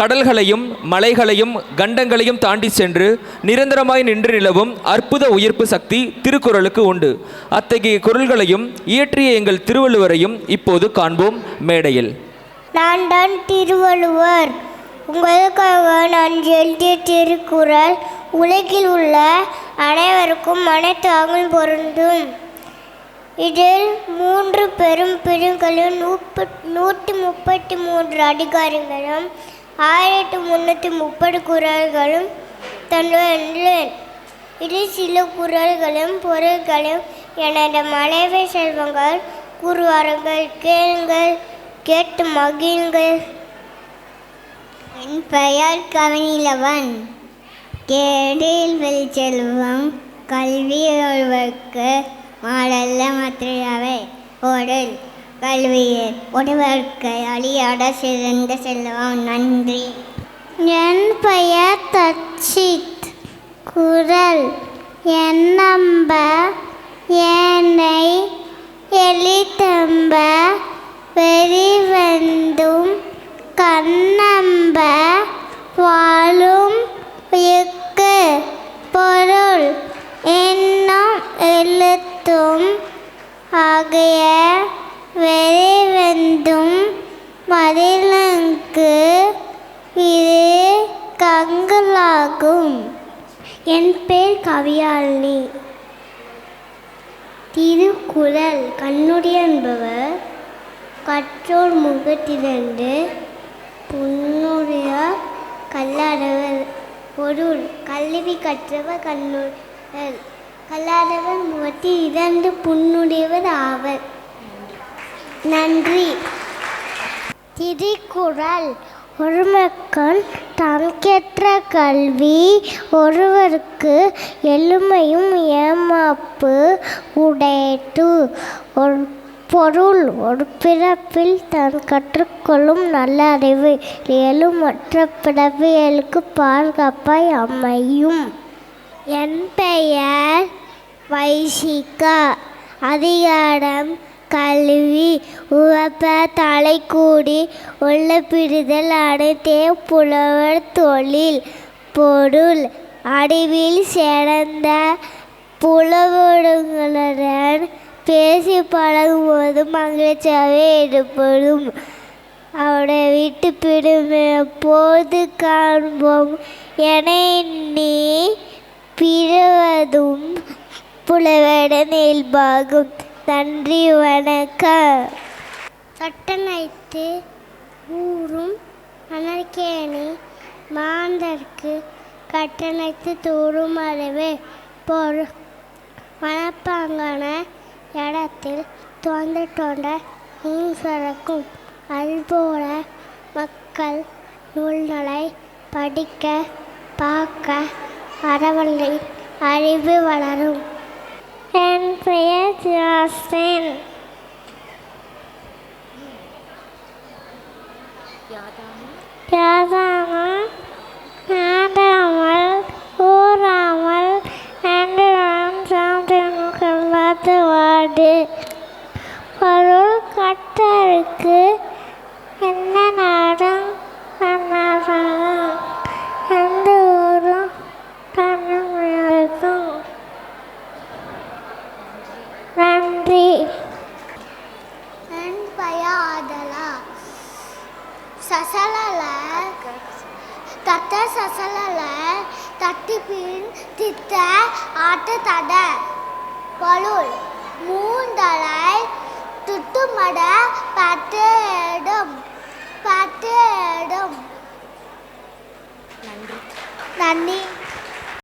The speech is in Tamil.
கடல்களையும் மலைகளையும் கண்டங்களையும் தாண்டி சென்று நிரந்தரமாய் நின்று நிலவும் அற்புத உயிர்ப்பு சக்தி திருக்குறளுக்கு உண்டு. அத்தகைய குரல்களையும் இயற்றிய எங்கள் திருவள்ளுவரையும் இப்போது காண்போம் மேடையில். நான் தான் திருவள்ளுவர். உங்களுக்காக நான் எழுதிய திருக்குறள் உலகில் உள்ள அனைவருக்கும் அனைத்தாகவும் பொருந்தும். இதில் மூன்று பெரும் பிரிவுகளும் நூப்பு நூற்றி முப்பத்தி மூன்று அதிகாரங்களும் ஆயிரத்தி முந்நூற்றி முப்பது குறள்களும் தந்துள்ளேன் இது சில குறள்களும் பொருள்களும் எனது மலைவை செல்வங்கள் கூறுவார்கள் கேளுங்கள் கேட்டு மகிழுங்கள். என் பெயர் கவினிலவன் கேடில் வெளிச்செல்வம் கல்வி ஒருவருக்கு மாடல்ல மற்றவை ஓடல் கல்வியில் ஒருவருக்கு அழியாட சிறந்த செல்வம். நன்றி. என் பெயர் தச்சித் குரல் என் நம்ப ஏனை எளிதம்ப வெறிவெந்தும் கண்ணம்ப வாழும் இக்கு பொருள் என்னும் எழுத்தும் ஆகிய வெறிவந்தும் மதிலங்கு இது கங்களாகும் என் பேர் கவியாளினி திருக்குறள் கண்ணுடைய என்பவர் கற்றோர் முகத்திலிருந்து புன்னுடைய கல்லாடவர் பொருள் கல்வி கற்றவர் கண்ணுடல். கல்லாடவர் முகத்தில் இரண்டு புண்ணுடையவர் ஆவர். நன்றி. திருக்குறள் ஒரு மக்கள் தமக்கேற்ற கல்வி ஒருவருக்கு எளிமையும் ஏமாப்பு உடையது ஒரு பொருள் ஒரு பிறப்பில் தான் கற்றுக்கொள்ளும் நல்ல அறிவு ஏழும் மற்ற பிறவியலுக்கு பாதுகாப்பாய் அமையும். என் பெயர் வைசிகா. அதிகாரம் கல்வி உவப்ப கூடி உள்ள பிடிதல் அனைத்தே புலவர் தொழில் பொருள். அடிவில் சிறந்த புலவர்களுடன் பேசி பழகும்போது மகிழ்ச்சியாகவே ஏற்படும் அவனை விட்டு பிடும் போது காண்போம். என எண்ணி பிறவதும் புலவடன் இயல்பாகும். நன்றி வணக்கம். தொட்டனைத்து ஊரும் அனர்கேணி மாந்தர்க்கு கட்டணைத்து தூரும் அறிவு பொரு மனப்பாங்கான இடத்தில் தோன்ற தோன்ற சுரக்கும் அதுபோல மக்கள் நூல்களை படிக்க பார்க்க அறவழி அறிவு வளரும். பெயர் ஜாஸ்மின் யாதாமல் நாடாமல் ஊறாமல் நன்றாம் சாப்பிட்டு பார்த்து வாடு பொருள் கட்டருக்கு என்ன நாடும்? நன்னாடும் சசலல. தத்த சசலல. தட்டி பின் தித்த ஆட்ட தட. பொருள் மூந்தலை துட்டுமட பட்டேடும் பட்டேடும் நன்றி.